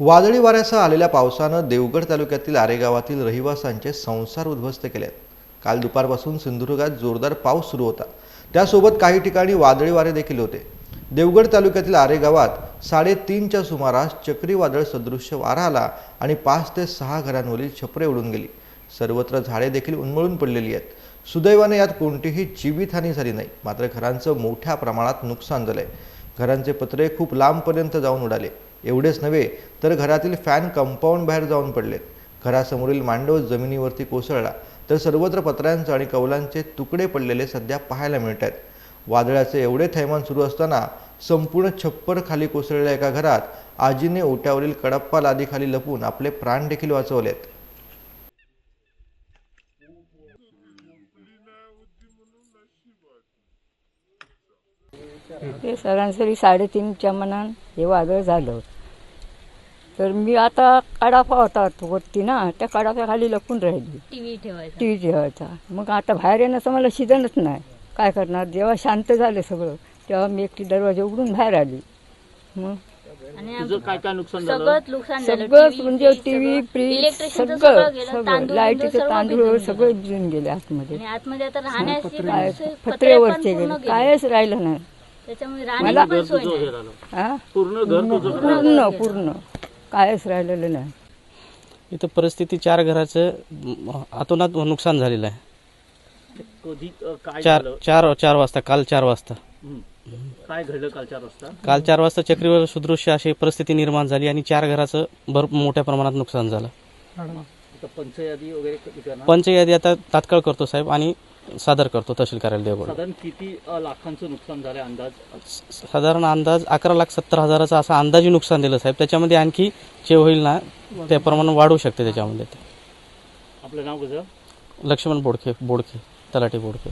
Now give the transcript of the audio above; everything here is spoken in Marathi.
वादळी वाऱ्यासह आलेल्या पावसानं देवगड तालुक्यातील आरे गावातील रहिवाशांचे संसार उद्ध्वस्त केले आहेत काल दुपारपासून सिंधुदुर्गात जोरदार पाऊस सुरू होता. त्यासोबत काही ठिकाणी वादळी वारे देखील होते. देवगड तालुक्यातील आरे गावात साडेतीनच्या सुमारास चक्रीवादळ सदृश्य वारा आला आणि पाच ते सहा घरांवरील छपरे उडून गेली. सर्वत्र झाडे देखील उन्मळून पडलेली आहेत. सुदैवाने यात कोणतीही जीवितहानी झाली नाही. मात्र घरांचं मोठ्या प्रमाणात नुकसान झालंय. घरांचे पत्रे खूप लांबपर्यंत जाऊन उडाले. एवढेच नव्हे तर घरातील फॅन कंपाऊंड बाहेर जाऊन पडलेत. घरासमोरील मांडव जमिनीवरती कोसळला तर सर्वत्र पत्र्यांचे आणि कौलांचे तुकडे पडलेले सध्या पाहायला मिळत आहेत वादळाचे एवढे थैमान सुरू असताना संपूर्ण छप्पर खाली कोसळलेल्या एका घरात आजीने ओट्यावरील कडप्पा लादीखाली लपून आपले प्राण देखील वाचवलेत. ते सरासरी साडेतीनच्या मनान हे वादळ झालं तर मी आता कडापा होता वरती ना त्या कडाप्याखाली लपून राहिली. टीव्ही ठेवायचा. टी व्ही ठेवायचा. मग आता बाहेर येण्याचं मला शिजनच नाही. काय करणार? जेव्हा शांत झालं सगळं तेव्हा मी एकटी दरवाजा उघडून बाहेर आली. मग तुझं काय काय नुकसान झालं? सगळंच नुकसान झालं. सगळं TV, म्हणजे टीव्ही सगळं. फ्रीज इलेक्ट्रिशियनचं सगळं गेलं, सगळं. तांदूळ लाईटीचे सर्व तांदूळ भिजून सगळे गेलं. भिजून गेले आतमध्ये. आणि आतमध्ये आता राहण्याचे काय पत्रे पत्र्यावरचे पण पूर्ण गेले. गेले. कायच राहिलं नाही. त्याच्यामुळे मला- राहण्याची घर पण सोय तुझं नाही. हे झालं हा? पूर्ण घर तुझं पूर्ण पूर्ण. कायच राहिलेलं नाही. इथं परिस्थिती चार घराचं म, अतोनात नुकसान झालेलं आहे. कधी अ, काय चार झालं? चार चार वाजता काल चार वाजता. हं. काय घडलं काल चार वाजता काल चार वाजता चक्रीवादळ सुदृश्य अशी परिस्थिती निर्माण झाली आणि चार घराचं भर मोठ्या प्रमाणात नुकसान झालं. आता पंचयादी वगैरे करणार पंचयादी आता तात्काळ करतो साहेब आणि सादर करतो तहसील कार्यालय देवगड. साधारण किती अ, लाखांचं नुकसान झालं अंदाज? साधारण अंदाज अकरा लाख सत्तर हजाराचा असा अंदाजे नुकसान दिलं साहेब. त्याच्यामध्ये आणखी जे होईल ना त्या प्रमाण वाढू शकते त्याच्यामध्ये. ते आपलं नाव कसं? लक्ष्मण बोडके बोडके तलाठी बोडके.